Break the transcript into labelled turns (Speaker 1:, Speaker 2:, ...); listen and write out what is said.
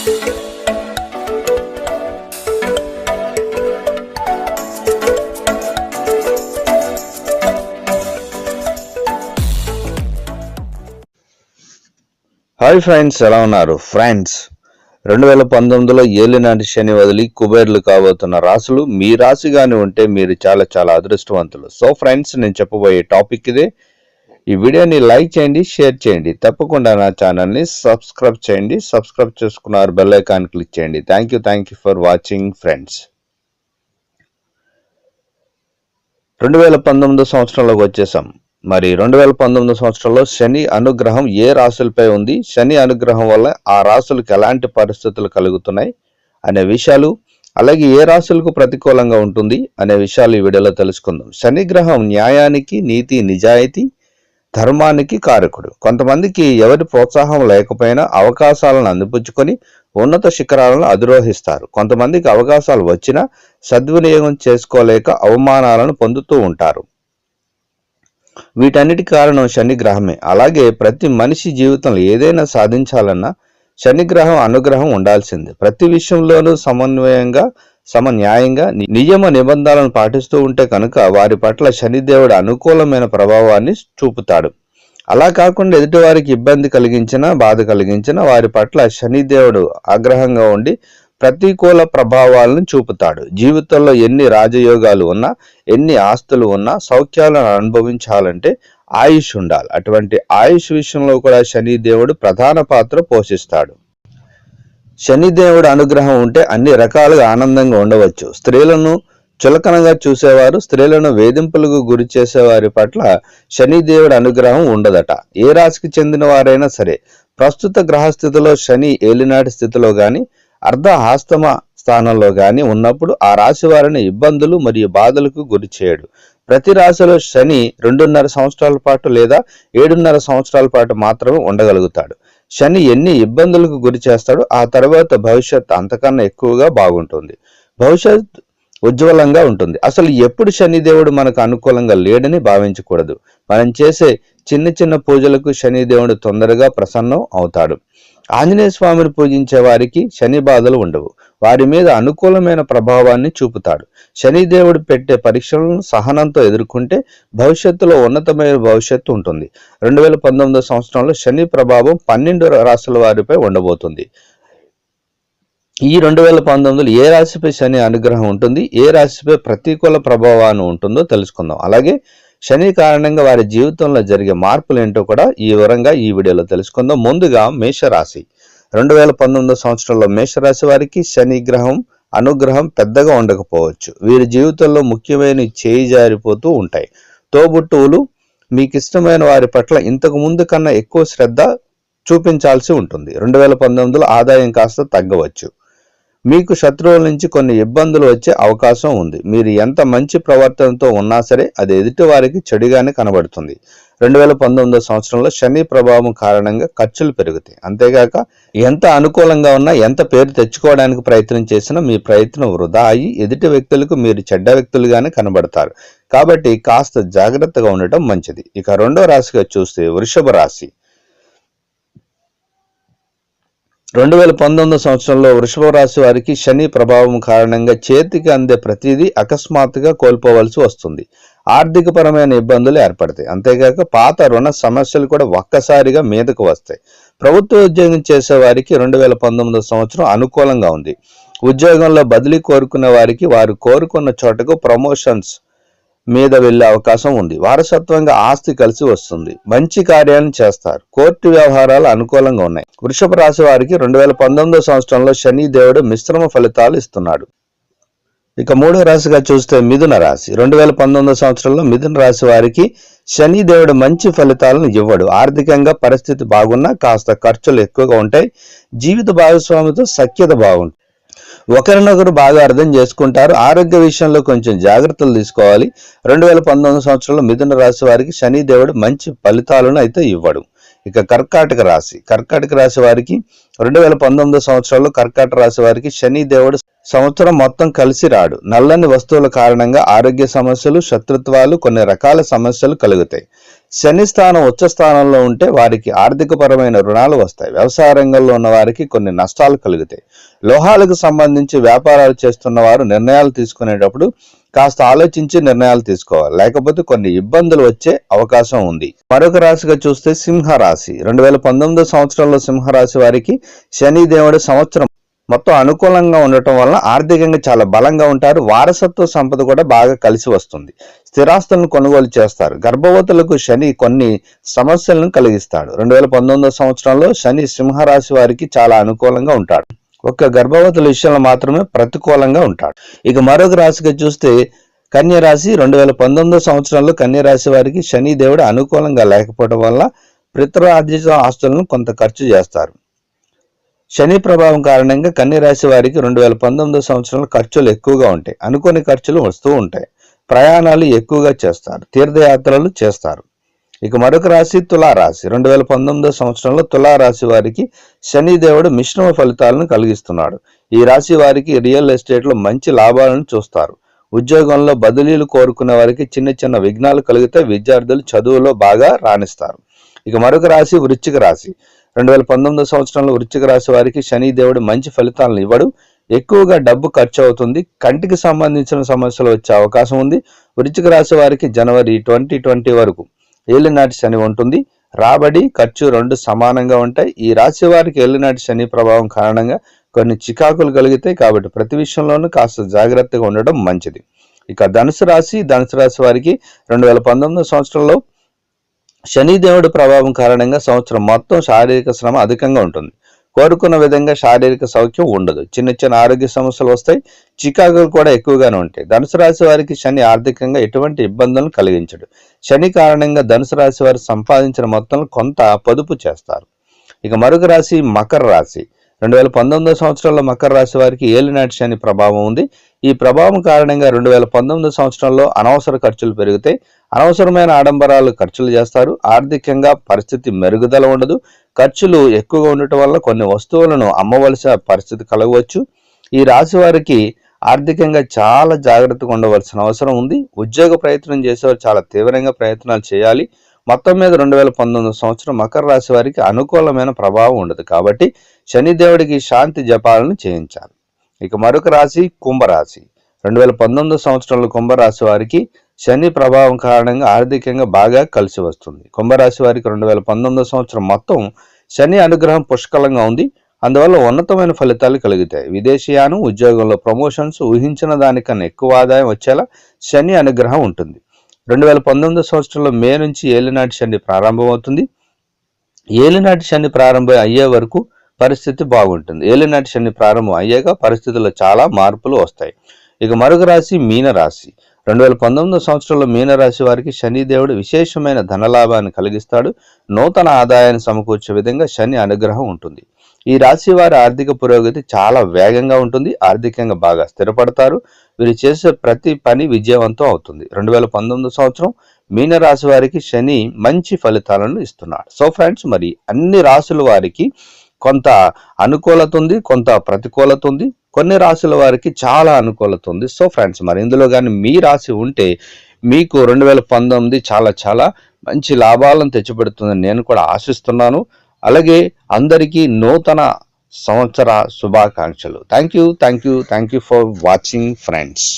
Speaker 1: Hi friends ఎలా ఉన్నారు? Friends రెండు వేల పంతొమ్మిదిలో ఏలినాటి శని వదిలి కుబేర్లు కాబోతున్న రాసులు మీ రాశిగాని ఉంటే మీరు చాలా చాలా అదృష్టవంతులు. సో ఫ్రెండ్స్ నేను చెప్పబోయే టాపిక్ ఇదే. ఈ వీడియోని లైక్ చేయండి షేర్ చేయండి. తప్పకుండా నా ఛానల్ని సబ్స్క్రైబ్ చేయండి. సబ్స్క్రైబ్ చేసుకున్నారు బెల్ ఐకాన్ క్లిక్ చేయండి. Thank you thank you for watching friends రెండు వేల పంతొమ్మిదో సంవత్సరంలోకి వచ్చేసాం. మరి రెండు వేల పంతొమ్మిది సంవత్సరంలో శని అనుగ్రహం ఏ రాశులపై ఉంది? శని అనుగ్రహం వల్ల ఆ రాశులకు ఎలాంటి పరిస్థితులు కలుగుతున్నాయి అనే విషయాలు అలాగే ఏ రాశులకు ప్రతికూలంగా ఉంటుంది అనే విషయాలు ఈ వీడియోలో తెలుసుకుందాం. శని గ్రహం న్యాయానికి నీతి నిజాయితీ ధర్మానికి కారకుడు. కొంతమందికి ఎవరి ప్రోత్సాహం లేకపోయినా అవకాశాలను అందిపుచ్చుకొని ఉన్నత శిఖరాలను అధిరోహిస్తారు. కొంతమందికి అవకాశాలు వచ్చినా సద్వినియోగం చేసుకోలేక అవమానాలను పొందుతూ ఉంటారు. వీటన్నిటి కారణం శనిగ్రహమే. అలాగే ప్రతి మనిషి జీవితంలో ఏదైనా సాధించాలన్నా శనిగ్రహం అనుగ్రహం ఉండాల్సిందే. ప్రతి విషయంలోనూ సమన్వయంగా సమన్యాయంగా ని- నియమ నిబంధనలను పాటిస్తూ ఉంటే కనుక వారి పట్ల శనిదేవుడు అనుకూలమైన ప్రభావాన్ని చూపుతాడు. అలా కాకుండా ఎదుటివారికి ఇబ్బంది కలిగించినా బాధ కలిగించినా వారి పట్ల శనిదేవుడు ఆగ్రహంగా ఉండి ప్రతికూల ప్రభావాలను చూపుతాడు. జీవితంలో ఎన్ని రాజయోగాలు ఉన్నా ఎన్ని ఆస్తులు ఉన్నా సౌఖ్యాలను అనుభవించాలంటే ఆయుష్ ఉండాలి. అటువంటి ఆయుష్ విషయంలో కూడా శనిదేవుడు ప్రధాన పాత్ర పోషిస్తాడు. శనిదేవుడు అనుగ్రహం ఉంటే అన్ని రకాలుగా ఆనందంగా ఉండవచ్చు. స్త్రీలను చులకనగా చూసేవారు స్త్రీలను వేధింపులకు గురి చేసేవారి పట్ల శనిదేవుడి అనుగ్రహం ఉండదట. ఏ రాశికి చెందిన వారైనా సరే ప్రస్తుత గ్రహస్థితిలో శని ఏలినాటి స్థితిలో కానీ అర్ధ స్థానంలో కానీ ఉన్నప్పుడు ఆ రాశి వారిని ఇబ్బందులు మరియు బాధలకు గురి చేయడు. ప్రతి రాశిలో శని రెండున్నర సంవత్సరాల పాటు లేదా ఏడున్నర సంవత్సరాల పాటు మాత్రమే ఉండగలుగుతాడు. శని ఎన్ని ఇబ్బందులకు గురి చేస్తాడో ఆ తర్వాత భవిష్యత్ అంతకన్నా ఎక్కువగా బాగుంటుంది. భవిష్యత్ ఉజ్వలంగా ఉంటుంది. అసలు ఎప్పుడు శనిదేవుడు మనకు అనుకూలంగా లేడని భావించకూడదు. మనం చేసే చిన్న చిన్న పూజలకు శనిదేవుడు తొందరగా ప్రసన్నం అవుతాడు. ఆంజనేయ స్వామిని పూజించే వారికి శని బాధలు ఉండవు. వారి మీద అనుకూలమైన ప్రభావాన్ని చూపుతాడు. శనిదేవుడు పెట్టే పరీక్షలను సహనంతో ఎదుర్కొంటే భవిష్యత్తులో ఉన్నతమైన భవిష్యత్తు ఉంటుంది. రెండు వేల పంతొమ్మిదో సంవత్సరంలో శని ప్రభావం పన్నెండు రాశుల వారిపై ఉండబోతుంది. ఈ రెండు వేల పంతొమ్మిదిలో ఏ రాశిపై శని అనుగ్రహం ఉంటుంది? ఏ రాశిపై ప్రతికూల ప్రభావాన్ని ఉంటుందో తెలుసుకుందాం. అలాగే శని కారణంగా వారి జీవితంలో జరిగే మార్పులు ఏంటో కూడా ఈ వివరంగా ఈ వీడియోలో తెలుసుకుందాం. ముందుగా మేషరాశి. రెండు వేల పంతొమ్మిదో సంవత్సరంలో మేషరాశి వారికి శని గ్రహం అనుగ్రహం పెద్దగా ఉండకపోవచ్చు. వీరి జీవితంలో ముఖ్యమైన చేయి జారిపోతూ ఉంటాయి. తోబుట్టువులు మీకు ఇష్టమైన వారి పట్ల ఇంతకు ముందు కన్నా ఎక్కువ శ్రద్ధ చూపించాల్సి ఉంటుంది. రెండు వేల పంతొమ్మిదిలో ఆదాయం కాస్త తగ్గవచ్చు. మీకు శత్రువుల నుంచి కొన్ని ఇబ్బందులు వచ్చే అవకాశం ఉంది. మీరు ఎంత మంచి ప్రవర్తనతో ఉన్నా సరే అది ఎదుటి వారికి చెడుగానే కనబడుతుంది. రెండు వేల పంతొమ్మిదో సంవత్సరంలో శని ప్రభావం కారణంగా ఖర్చులు పెరుగుతాయి. అంతేగాక ఎంత అనుకూలంగా ఉన్నా ఎంత పేరు తెచ్చుకోవడానికి ప్రయత్నం చేసినా మీ ప్రయత్నం వృధా అయ్యి ఎదుటి వ్యక్తులకు మీరు చెడ్డ వ్యక్తులుగానే కనబడతారు. కాబట్టి కాస్త జాగ్రత్తగా ఉండటం మంచిది. ఇక రెండో రాశిగా చూస్తే వృషభ రాశి. రెండు వేల పంతొమ్మిదో సంవత్సరంలో వృషభ రాశి వారికి శని ప్రభావం కారణంగా చేతికి అందే ప్రతిదీ అకస్మాత్తుగా కోల్పోవలసి వస్తుంది. ఆర్థికపరమైన ఇబ్బందులు ఏర్పడతాయి. అంతేకాక పాత రుణ సమస్యలు కూడా ఒక్కసారిగా మీదకు వస్తాయి. ప్రభుత్వ ఉద్యోగం చేసే వారికి రెండు వేల పంతొమ్మిదో సంవత్సరం అనుకూలంగా ఉంది. ఉద్యోగంలో బదిలీ కోరుకున్న వారికి వారు కోరుకున్న చోటకు ప్రమోషన్స్ మీద వెళ్ళే అవకాశం ఉంది. వారసత్వంగా ఆస్తి కలిసి వస్తుంది. మంచి కార్యాలను చేస్తారు. కోర్టు వ్యవహారాలు అనుకూలంగా ఉన్నాయి. వృషభ రాశి వారికి రెండు వేల పంతొమ్మిదో సంవత్సరంలో శని దేవుడు మిశ్రమ ఫలితాలు ఇస్తున్నాడు. ఇక మూడో రాశిగా చూస్తే మిథున రాశి. రెండు వేల పంతొమ్మిదో సంవత్సరంలో మిథున రాశి వారికి శని దేవుడు మంచి ఫలితాలను ఇవ్వడు. ఆర్థికంగా పరిస్థితి బాగున్నా కాస్త ఖర్చులు ఎక్కువగా ఉంటాయి. జీవిత భాగస్వామితో సఖ్యత బాగుంటుంది. ఒకరినొకరు బాగా అర్థం చేసుకుంటారు. ఆరోగ్య విషయంలో కొంచెం జాగ్రత్తలు తీసుకోవాలి. రెండు వేల పంతొమ్మిది సంవత్సరంలో మిథున రాశి వారికి శనిదేవుడు మంచి ఫలితాలను అయితే ఇవ్వడు. ఇక కర్కాటక రాశి. కర్కాటక రాశి వారికి రెండు వేల పంతొమ్మిదో సంవత్సరంలో కర్కాటక రాశి వారికి శని దేవుడు సంవత్సరం మొత్తం కలిసి రాడు. నల్లని వస్తువుల కారణంగా ఆరోగ్య సమస్యలు శత్రుత్వాలు కొన్ని రకాల సమస్యలు కలుగుతాయి. శని స్థానం ఉచ్చ స్థానంలో ఉంటే వారికి ఆర్థికపరమైన రుణాలు వస్తాయి. వ్యవసాయ రంగంలో ఉన్న వారికి కొన్ని నష్టాలు కలుగుతాయి. లోహాలకు సంబంధించి వ్యాపారాలు చేస్తున్న వారు నిర్ణయాలు తీసుకునేటప్పుడు కాస్త ఆలోచించి నిర్ణయాలు తీసుకోవాలి. లేకపోతే కొన్ని ఇబ్బందులు వచ్చే అవకాశం ఉంది. మరొక రాశిగా చూస్తే సింహరాశి. రెండు వేల పంతొమ్మిదో సంవత్సరంలో సింహరాశి వారికి శని దేవుడి సంవత్సరం మొత్తం అనుకూలంగా ఉండటం వలన ఆర్థికంగా చాలా బలంగా ఉంటారు. వారసత్వ సంపద కూడా బాగా కలిసి వస్తుంది. స్థిరాస్తులను కొనుగోలు చేస్తారు. గర్భవతులకు శని కొన్ని సమస్యలను కలిగిస్తాడు. రెండు వేల పంతొమ్మిదో సంవత్సరంలో శని సింహరాశి వారికి చాలా అనుకూలంగా ఉంటాడు. ఒక్క గర్భవతుల విషయంలో మాత్రమే ప్రతికూలంగా ఉంటాడు. ఇక మరొక రాశిగా చూస్తే కన్యరాశి రెండు వేల పంతొమ్మిదో సంవత్సరంలో కన్యరాశి వారికి శని దేవుడు అనుకూలంగా లేకపోవడం వల్ల పితృఆర్జిత ఆస్తులను కొంత ఖర్చు చేస్తారు. శని ప్రభావం కారణంగా కన్య రాశి వారికి రెండు వేల పంతొమ్మిదో సంవత్సరంలో ఖర్చులు ఎక్కువగా ఉంటాయి. అనుకోని ఖర్చులు వస్తూ ఉంటాయి. ప్రయాణాలు ఎక్కువగా చేస్తారు. తీర్థయాత్రలు చేస్తారు. ఇక మరొక రాశి తులారాశి. రెండు వేల పంతొమ్మిదో సంవత్సరంలో తులారాశి వారికి శనిదేవుడు మిశ్రమ ఫలితాలను కలిగిస్తున్నాడు. ఈ రాశి వారికి రియల్ ఎస్టేట్లో మంచి లాభాలను చూస్తారు. ఉద్యోగంలో బదిలీలు కోరుకునే వారికి చిన్న చిన్న విఘ్నాలు కలిగితే విద్యార్థులు చదువులో బాగా రాణిస్తారు. ఇక మరొక రాశి వృశ్చిక రాశి. రెండు వేల పంతొమ్మిదో సంవత్సరంలో వృచ్చిక రాశి వారికి శని దేవుడు మంచి ఫలితాలను ఇవ్వడు. ఎక్కువగా డబ్బు ఖర్చు అవుతుంది. కంటికి సంబంధించిన సమస్యలు వచ్చే అవకాశం ఉంది. వృచ్చిక రాశి వారికి జనవరి ట్వంటీ ట్వంటీ వరకు ఏలినాటి శని ఉంటుంది. రాబడి ఖర్చు రెండు సమానంగా ఉంటాయి. ఈ రాశి వారికి ఏలినాటి శని ప్రభావం కారణంగా కొన్ని చికాకులు కలిగితే కాబట్టి ప్రతి విషయంలోనూ కాస్త జాగ్రత్తగా ఉండడం మంచిది. ఇక ధనుసు రాశి ధనుసు రాశి వారికి రెండు వేల పంతొమ్మిదో సంవత్సరంలో శనిదేవుడి ప్రభావం కారణంగా సంవత్సరం మొత్తం శారీరక శ్రమ అధికంగా ఉంటుంది. కోరుకున్న విధంగా శారీరక సౌఖ్యం ఉండదు. చిన్న చిన్న ఆరోగ్య సమస్యలు వస్తాయి. చికాకులు కూడా ఎక్కువగానే ఉంటాయి. ధనుసు రాశి వారికి శని ఆర్థికంగా ఎటువంటి ఇబ్బందులను కలిగించడు. శని కారణంగా ధనుసు రాశి వారు సంపాదించిన మొత్తం కొంత పొదుపు చేస్తారు. ఇక మరొక రాశి మకర రాశి. రెండు వేల పంతొమ్మిదో సంవత్సరంలో మకర రాశి వారికి ఏలినాటి శని ప్రభావం ఉంది. ఈ ప్రభావం కారణంగా రెండు వేల పంతొమ్మిదో సంవత్సరంలో అనవసర ఖర్చులు పెరుగుతాయి. అనవసరమైన ఆడంబరాలు ఖర్చులు చేస్తారు. ఆర్థికంగా పరిస్థితి మెరుగుదల ఉండదు. ఖర్చులు ఎక్కువగా ఉండటం వల్ల కొన్ని వస్తువులను అమ్మవలసిన పరిస్థితి కలగవచ్చు. ఈ రాశి వారికి ఆర్థికంగా చాలా జాగ్రత్తగా ఉండవలసిన అవసరం ఉంది. ఉద్యోగ ప్రయత్నం చేసేవారు చాలా తీవ్రంగా ప్రయత్నాలు చేయాలి. మొత్తం మీద రెండు వేల పంతొమ్మిది సంవత్సరం మకర రాశి వారికి అనుకూలమైన ప్రభావం ఉండదు. కాబట్టి శనిదేవుడికి శాంతి జపాలను చేయించాలి. ఇక మరొక రాశి కుంభరాశి. రెండు వేల పంతొమ్మిది సంవత్సరంలో కుంభరాశి వారికి శని ప్రభావం కారణంగా ఆర్థికంగా బాగా కలిసి వస్తుంది. కుంభరాశి వారికి రెండు వేల పంతొమ్మిదో సంవత్సరం మొత్తం శని అనుగ్రహం పుష్కలంగా ఉంది. అందువల్ల ఉన్నతమైన ఫలితాలు కలుగుతాయి. విదేశీయానం ఉద్యోగంలో ప్రమోషన్స్ ఊహించిన దానికన్నా ఎక్కువ ఆదాయం వచ్చేలా శని అనుగ్రహం ఉంటుంది. రెండు వేల పంతొమ్మిదో సంవత్సరంలో మే నుంచి ఏలినాటి శని ప్రారంభమవుతుంది. ఏలినాటి శని ప్రారంభం అయ్యే వరకు పరిస్థితి బాగుంటుంది. ఏలినాటి శని ప్రారంభం అయ్యాక పరిస్థితుల్లో చాలా మార్పులు వస్తాయి. ఇక మరొక రాశి మీన రాశి రెండు వేల పంతొమ్మిదో సంవత్సరంలో మీనరాశి వారికి శనిదేవుడు విశేషమైన ధనలాభాన్ని కలిగిస్తాడు. నూతన ఆదాయాన్ని సమకూర్చే విధంగా శని అనుగ్రహం ఉంటుంది. ఈ రాశి వారి ఆర్థిక పురోగతి చాలా వేగంగా ఉంటుంది. ఆర్థికంగా బాగా స్థిరపడతారు. వీరు చేసే ప్రతి పని విజయవంతం అవుతుంది. రెండు వేల పంతొమ్మిది సంవత్సరం మీనరాశి వారికి శని మంచి ఫలితాలను ఇస్తున్నాడు. సో ఫ్రెండ్స్ మరి అన్ని రాశుల వారికి కొంత అనుకూలత ఉంది కొంత ప్రతికూలత ఉంది. కొన్ని రాశుల వారికి చాలా అనుకూలత ఉంది. సో ఫ్రెండ్స్ మరి ఇందులో కానీ మీ రాశి ఉంటే మీకు రెండు వేల పంతొమ్మిది చాలా చాలా మంచి లాభాలను తెచ్చిపెడుతుందని నేను కూడా ఆశిస్తున్నాను. అలాగే అందరికీ నూతన సంవత్సర శుభాకాంక్షలు. Thank you thank you thank you for watching friends